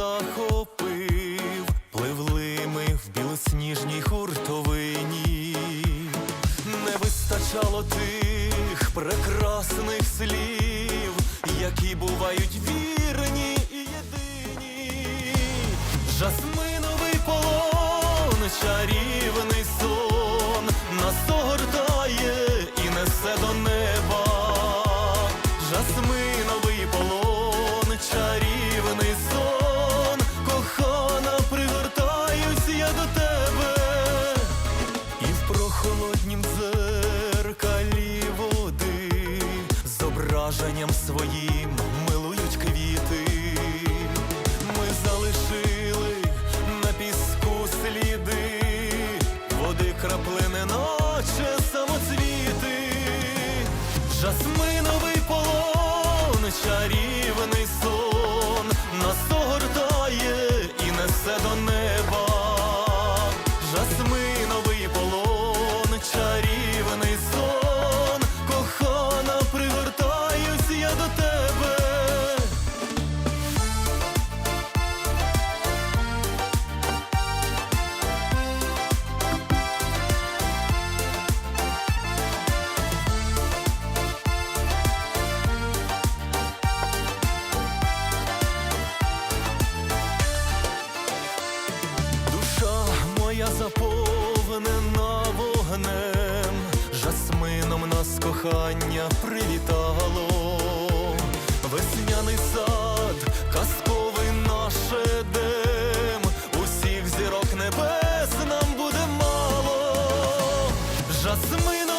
захопив, пливли ми в білосніжній хуртовині, не вистачало тих прекрасних слів, які бувають вірні і єдині. Жасминовий полон, чарівний сон, нас огортає і несе до неба. Жасмин прохолоднім дзеркалі води зображенням своїм милують квіти. Ми залишили на піску сліди, води краплини, наче самоцвіти, жасминовий полон, чарівний сон нас огортає і несе до неба. Жасминовий моя заповнена вогнем, жасмином нас кохання привітало, весняний сад, казковий наш едем, усіх зірок небес нам буде мало. Жасминовий